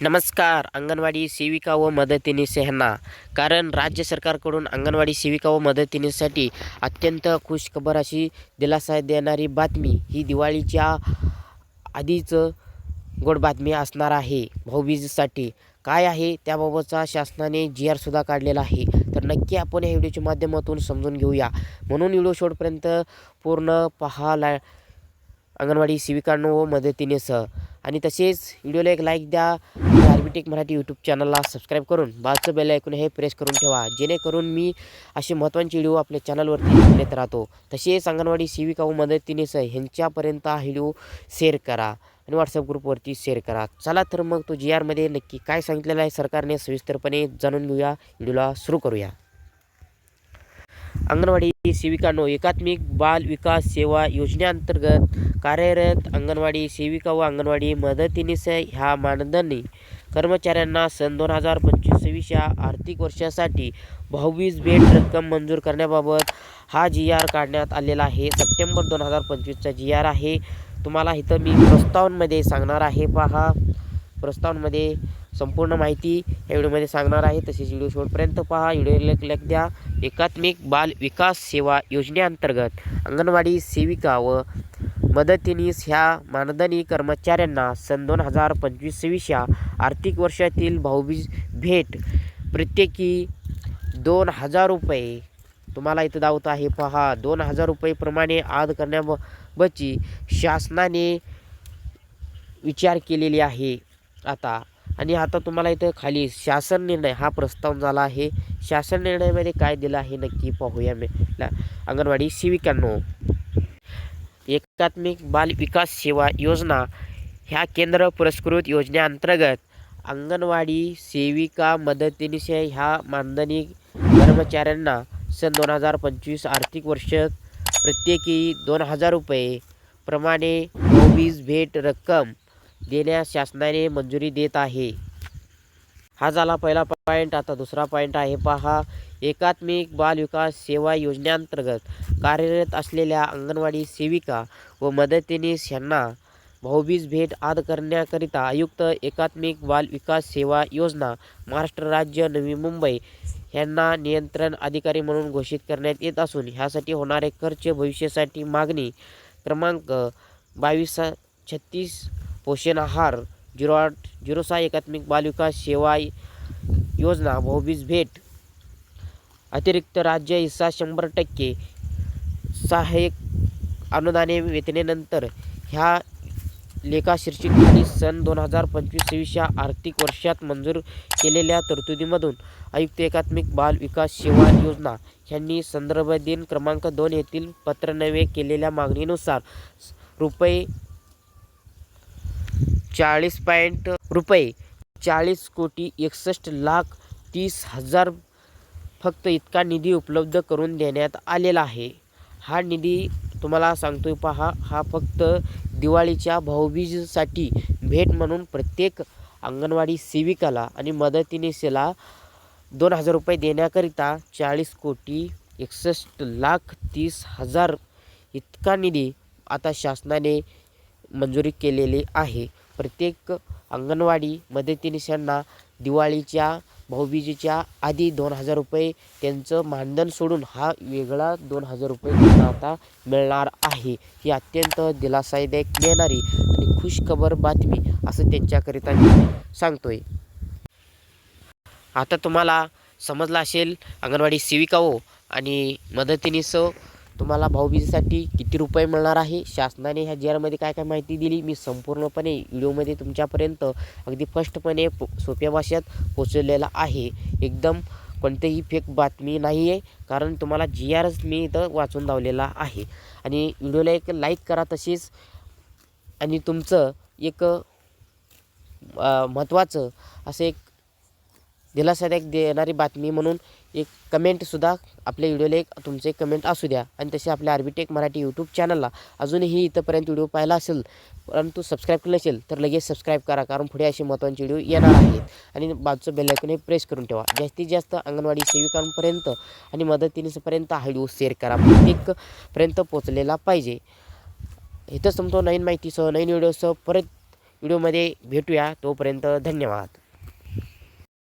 नमस्कार अंगणवाडी सेविका व मदतीनीस ह्यांना कारण राज्य सरकारकडून अंगणवाडी सेविका व मदतीनीसाठी अत्यंत खुशखबर अशी दिलासा देणारी बातमी ही दिवाळीच्या आधीच गोड बातमी असणार आहे. भाऊबीजसाठी काय आहे त्याबाबतचा शासनाने जी आरसुद्धा काढलेला आहे. तर नक्की आपण या व्हिडिओच्या माध्यमातून समजून घेऊया. म्हणून व्हिडिओ शेवटपर्यंत पूर्ण पहाला अंगणवाडी सेविकांनो व मदतीनेसह आणि तसेच व्हिडिओला एक लाईक द्या. आर्बिटेक मराठी यूट्यूब चॅनलला सबस्क्राईब करून बाजूचं बेल ऐकून हे प्रेस करून ठेवा. जेणेकरून मी असे महत्त्वाचे व्हिडिओ आपल्या चॅनलवरती येत राहतो. तसेच अंगणवाडी सेविका व मदतीनेसह ह्यांच्यापर्यंत हा व्हिडिओ शेअर करा आणि व्हॉट्सअप ग्रुपवरती शेअर करा. चला तर मग तो जी आरमध्ये नक्की काय सांगितलेलं आहे सरकारने सविस्तरपणे जाणून घेऊया. व्हिडिओला सुरू करूया. अंगणवाडी सेविकांनो एकात्मिक बाल विकास सेवा योजनेअंतर्गत कार्यरत अंगणवाडी सेविका व अंगणवाडी मदतीनीस ह्या मानधनी कर्मचाऱ्यांना सन दोन हजार पंचवीस सव्वीस या आर्थिक वर्षासाठी भाऊबीज भेट रक्कम मंजूर करण्याबाबत हा जी आर काढण्यात आलेला आहे. सप्टेंबर दोन हजार पंचवीसचा जी आर आहे. तुम्हाला इथं मी प्रस्तावनमध्ये सांगणार आहे. पहा प्रस्तावनमध्ये संपूर्ण माहिती या व्हिडिओमध्ये सांगणार आहे. तसेच व्हिडिओ शेवटपर्यंत पहा. व्हिडिओ लक द्या. एकात्मिक बाल विकास सेवा योजनेअंतर्गत अंगणवाडी सेविका व मदतीनीस ह्या मानधनी कर्मचाऱ्यांना सन दोन हजार पंचवीस सव्वीस या आर्थिक वर्षातील भाऊबीज भेट प्रत्येकी दोन हजार रुपये तुम्हाला इथं दावत आहे. पहा दोन हजार रुपयेप्रमाणे आद करण्याबची शासनाने विचार केलेली आहे. आता आणि आता तुम्हाला इथं खाली शासन निर्णय हा प्रस्ताव झाला आहे. शासन निर्णयामध्ये काय दिलं आहे नक्की पाहूया मी. अंगणवाडी सेविकांनो एकात्मिक बाल विकास सेवा योजना ह्या केंद्र पुरस्कृत योजनेअंतर्गत अंगणवाडी सेविका मदतीनिशय ह्या मानधनी कर्मचाऱ्यांना सन दोन हजार पंचवीस आर्थिक वर्ष प्रत्येकी दोन हजार रुपये प्रमाणे भाऊबीज भेट रक्कम देण्यास शासनाने मंजुरी देत आहे. हा झाला पहिला पॉईंट आता दुसरा पॉईंट आहे. पहा एकात्मिक बाल विकास सेवा योजनेअंतर्गत कार्यरत असलेल्या अंगणवाडी सेविका व मदतीनीस यांना भाऊबीज भेट आद करण्याकरिता आयुक्त एकात्मिक बाल विकास सेवा योजना महाराष्ट्र राज्य नवी मुंबई यांना नियंत्रण अधिकारी म्हणून घोषित करण्यात येत असून ह्यासाठी होणारे खर्च भविष्यासाठी मागणी क्रमांक बावीस छत्तीस पोषण आहार झिरो आठ झिरो सहा एकात्मिक बालविकास सेवा योजना भाऊबीज भेट. अतिरिक्त राज्य हिस्सा शंभर टक्के. सहाय्यक अनुदाने वेतनेनंतर ह्या लेखा शीर्षिकेखाली सन दोन हजार पंचवीस सव्वीस या आर्थिक वर्षात मंजूर केलेल्या तरतुदीमधून आयुक्त एकात्मिक बाल विकास सेवा योजना यांनी संदर्भ दिन क्रमांक दोन येथील पत्रनवे केलेल्या मागणीनुसार रुपये चाळीस पॉईंट रुपये. चाळीस कोटी एकसष्ट लाख तीस हजार फक्त इतका निधी उपलब्ध करून देण्यात आलेला आहे. हा निधी तुम्हाला सांगतोय पहा हा फक्त दिवाळीच्या भाऊबीजसाठी भेट म्हणून प्रत्येक अंगणवाडी सेविकाला आणि मदतीनीसला दोन हजार रुपये देण्याकरिता चाळीस कोटी एकसष्ट लाख तीस हजार इतका निधी आता शासनाने मंजुरी केलेली आहे. प्रत्येक अंगणवाडी त्यांना दिवाळीच्या भाऊबीजेच्या आधी दोन हजार रुपये त्यांचं मानधन सोडून हा वेगळा दोन हजार रुपये त्यांना आता मिळणार आहे. ही अत्यंत दिलासादायक देणारी आणि खुशखबर बातमी असं त्यांच्याकरिता मी सांगतोय. आता तुम्हाला समजलं असेल अंगणवाडी सेविका हो आणि मदतीनीसह तुम्हाला भाऊबीजेसाठी किती रुपये मिळणार आहे? शासनाने ह्या जी आरमध्ये काय काय माहिती दिली? मी संपूर्णपणे व्हिडिओमध्ये तुमच्यापर्यंत अगदी फर्स्टपणे पो सोप्या भाषेत पोचवलेला आहे. एकदम कोणतेही फेक बातमी नाही आहे कारण तुम्हाला जी आरच मी इथं वाचून लावलेला आहे. आणि व्हिडिओला एक लाईक करा तसेच आणि तुमचं एक महत्त्वाचं असं एक दिलासादायक देणारी बातमी म्हणून एक कमेंटसुद्धा आपल्या व्हिडिओला एक तुमचे कमेंट असू द्या. आणि तसे आपल्या आर्बिटेक मराठी यूट्यूब चॅनलला अजूनही इथंपर्यंत व्हिडिओ पाहिला असेल परंतु सबस्क्राईब केलं नसेल तर लगेच सबस्क्राईब करा कारण पुढे असे महत्त्वाचे व्हिडिओ येणार आहेत. आणि बाजूचं बेलायकन हे प्रेस करून ठेवा. जास्तीत जास्त अंगणवाडी सेविकांपर्यंत आणि मदतीनेसपर्यंत हा व्हिडिओ शेअर करा. प्रत्येकपर्यंत पोचलेला पाहिजे. इथं संपतो नवीन माहितीसह नवीन व्हिडिओसह परत व्हिडिओमध्ये भेटूया. तोपर्यंत धन्यवाद.